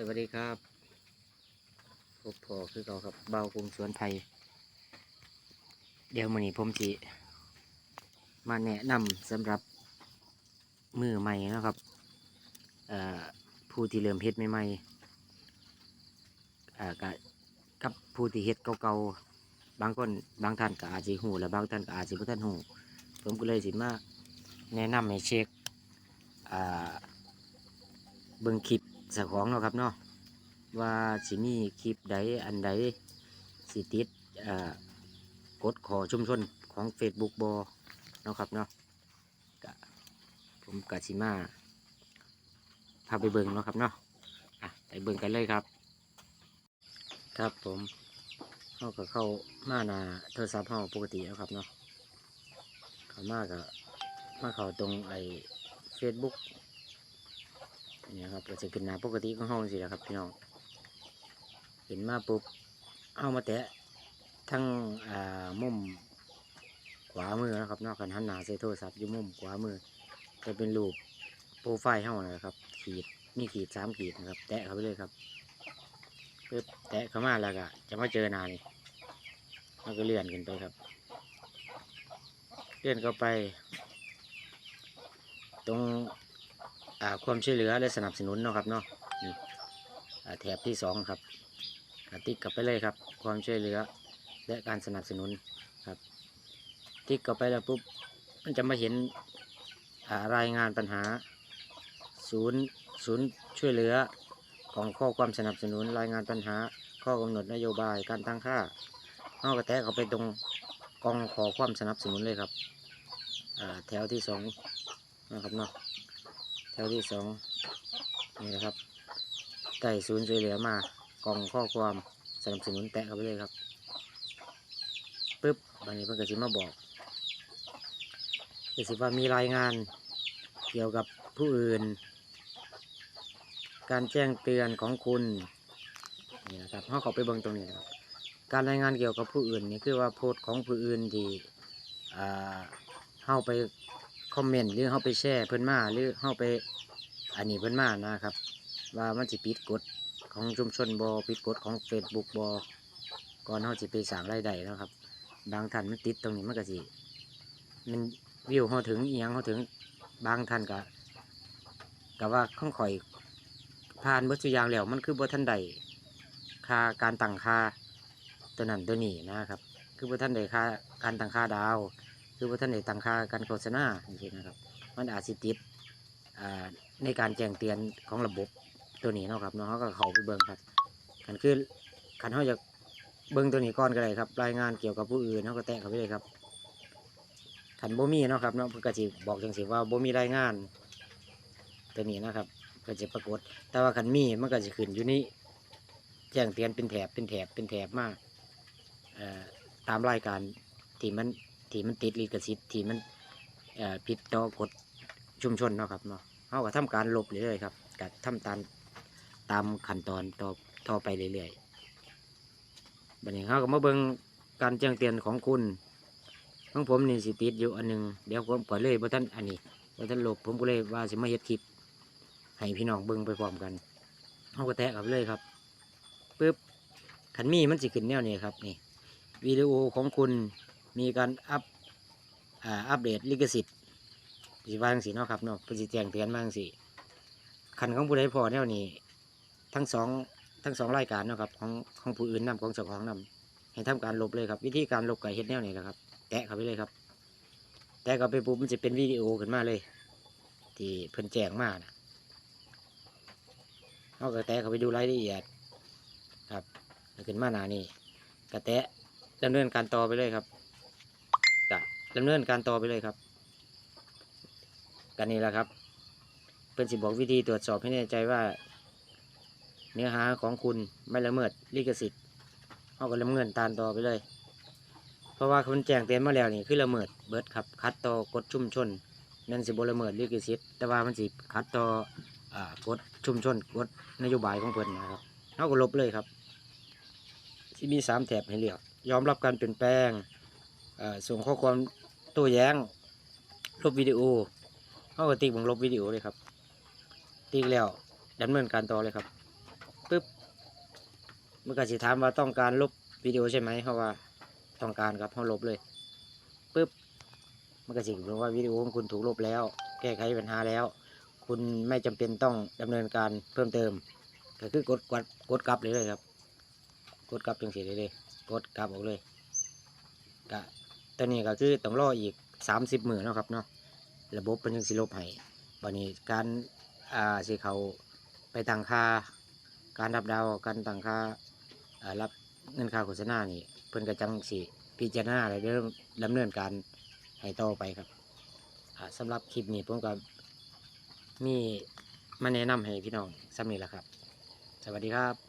สวัสดีครับพบพอคือเก่าครับเบากรุงสวนไผ่เดี๋ยวมื้อนี้ผมสิมาแนะนำสำหรับมือใหม่นะครับผู้ที่เริ่มเฮ็ดใหม่ๆกับกับผู้ที่เฮ็ดเก่าๆบางคนบางท่านก็อาจจะหูและบางท่านก็อาจจะบ่ทันหูผมก็เลยสิมาแนะนำให้เช็คเบิ่งคลิป เสของเนาะครับเนาะว่าสิมีคลิปใดอันใดสิติดกดขอชุมชนของ Facebook บอเนาะครับเนาะผมกสิมาพาไปเบิ่งเนาะครับเนาะอะไปเบิ่งกันเลยครับ ครับผมเขาก็เข้ามาหนาโทรศัพท์เฮาปกติแล้วครับเนาะเขามาก็มาเขาตรงไอ้ Facebook นี่ครับก็จะขึ้นนาปกติของห้องสิแหละครับพี่น้องเห็นมาปุ๊บเอามาแตะทั้งมุมขวามือนะครับนอกกันหันหนาใส่โทรศัพท์อยู่มุมขวามือจะเป็นรูปโปรไฟล์ห้องนะครับ ขีดมีขีดสามขีดนะครับ แตะเข้าไปเลยครับปึ๊บแตะเข้ามาแล้วก็จะมาเจอนานี่แล้วก็เลื่อนขึ้นไปครับ เลื่อนเข้าไป ตรง ความช่วยเหลือและสนับสนุนเนาะครับเนาะนี่แถบที่สองครับติ๊กกลับไปเลยครับ ความช่วยเหลือและการสนับสนุนครับติ๊กกลับไปแล้วปุ๊บมันจะมาเห็นรายงานปัญหา ศูนย์ศูนย์ช่วยเหลือของข้อความสนับสนุนรายงานปัญหา ข้อกำหนดนโยบายการตั้งค่าเอากระแตะเข้าไปตรงกองขอความสนับสนุนเลยครับแถวที่สองนะครับเนาะ วที่สองนี่นะครับใต้ศูนย์ช่วยเหลือมากล่องข้อความสนับสนุนแตะเข้าไปเลยครับปึ๊บวันนี้เพิ่อนก็สิมาบอกก็สิว่ามีรายงานเกี่ยวกับผู้อื่น การแจ้งเตือนของคุณนี่นะครับเขาเขาไปเบิ่งตรงนี้นะครับ การรายงานเกี่ยวกับผู้อื่นนี่คือว่าโพสต์ของผู้อื่นที่อ่าเข้าไป คอมเมนต์หรือเขาไปแชร์เพิ่นมาหรือเขาไปอันนี้เพิ่นมานะครับ ว่ามันสิปิดกฎของชุมชนบอปิดกฎของ Facebook บอก่อนเขาสิไปสร้างรายได้นะครับ บางท่านมันติดตรงนี้มันก็สิมันวิวเขาถึงเอียงเขาถึงบางท่านก็ก็ว่าข้องข่อยผ่านเบิดสุยางแล้วมันคือบ่ทันใดค่าการตั้งค่าตัวนั้นตัวนี้นะครับ คือบ่ทันใดค่าการตั้งค่าดาว คือว่าท่านได้ตังค่าการโฆษณาจริงๆนะครับ มันอาจสิติดในการแจ้งเตือนของระบบตัวนี้นะครับเนาะเขาก็เขาไปเบิ่งครับขันคือขันเขาจะเบิ่งตัวนี้ก่อนก็ได้ครับ รายงานเกี่ยวกับผู้อื่นเขาก็แตะเขาไปเลยครับขันโบมีนะครับเนาะเพื่อกสิบอกจังสิว่าโบมีรายงาน ตัวนี้นะครับ ก็จะปรากฏ แต่ว่าขันมีมันก็จะขึ้นอยู่นี่แจ้งเตือนเป็นแถบเป็นแถบเป็นแถบมากตามรายการที่มัน ที่มันติดลิขสิทธิ์ที่มันผิดต่อกฎชุมชนเนาะครับเนาะเขาก็ทำการลบเรื่อยๆครับก็ทำตามตามขั้นตอนต่อต่อไปเรื่อยๆบัดนี้เขาก็มาเบิ่งการแจ้งเตือนของคุณของผมนี่สิติดอยู่อันหนึงเดี๋ยวผมก็เลยบ่ท่านอันนี้บ่ท่านลบผมก็เลยว่าสิมาเฮ็ดคลิปให้พี่น้องเบิ่งไปพร้อมกันเขาก็แตะกับเลยครับปึ๊บขันมีมันสิขึ้นแนวนี้ครับนี่วิดีโอของคุณ มีการอัพอ่าอัปเดตลิขสิทธิ์สิว่าจังสีเนาะครับเนาะเพื่อสิแจงเตือนมาังสีคันของผู้ใดพอแนวนี้ ทั้งสองทั้งสองรายการเนาะครับของของผู้อื่นนำของเจ้าของนำให้ทำการลบเลยครับ วิธีการลบกับเฮ็ดแนวนี้แหละครับ แตะเข้าไปเลยครับ แตะเข้าไปปุ๊บมันจะเป็นวิดีโอขึ้นมาเลย ที่เพิ่นแจ้งมานะเอาก็แตะเข้าไปดูรายละเอียดครับขึ้นมาหนานี่ก็แตะดำเนินการต่อไปเลยครับ ดำเนินการต่อไปเลยครับกันนี้แหละครับเป็นสิบอกวิธีตรวจสอบให้แน่ใจว่า เนื้อหาของคุณไม่ละเมิดลิขสิทธิ์เอาก็ดำเนินตามต่อไปเลย เพราะว่าคุณแจ้งเตือนมาแล้วนี่คือละเมิดเบิดครับคัดต่อกฎชุมชนนั่นสิบละเมิดลิขสิทธิ์แต่ว่ามันสิคัดต่ออกฎชุมชนกฎนโยบายของเพิ่นนะครับเอาก็ลบเลยครับ ที่มีสามแถบให้เลือกยอมรับการเปลี่ยนแปลง ส่งข้อความโต้แย้งลบวิดีโอเข้าก็ติ๊กบังลบวิดีโอเลยครับ ติ๊กแล้วดำเนินการต่อเลยครับปึ๊บเมันก็สิถามว่าต้องการลบวิดีโอใช่ไหมเพราะว่าต้องการครับเขาลบเลยปึ๊บเมันก็สิบอกว่าวิดีโอของคุณถูกลบแล้ว แก้ไขปัญหาแล้ว คุณไม่จำเป็นต้องดำเนินการเพิ่มเติมก็คือกดกดกดกลับเลยเลยครับ กดกลับจังสีเลยเลยกดกลับออกเลยก็ ตอนนี้ก็คือต้องรออีกสามสิบหมื่นเนะครับเนาะระบบเป็นยังสิลบให้วันนี้การอ่าสิเขาไปตังค่าการรับดาวการตังค่าอ่ารับเงินค่าโฆษณานี่เพิ่นก็จังสิพิจารณาและเริ่มดำเนินการให้ต่อไปครับอ่าสำหรับคลิปนี้ผมก็มีมาแนะนำให้พี่น้องสำนี้แหละครับ สวัสดีครับ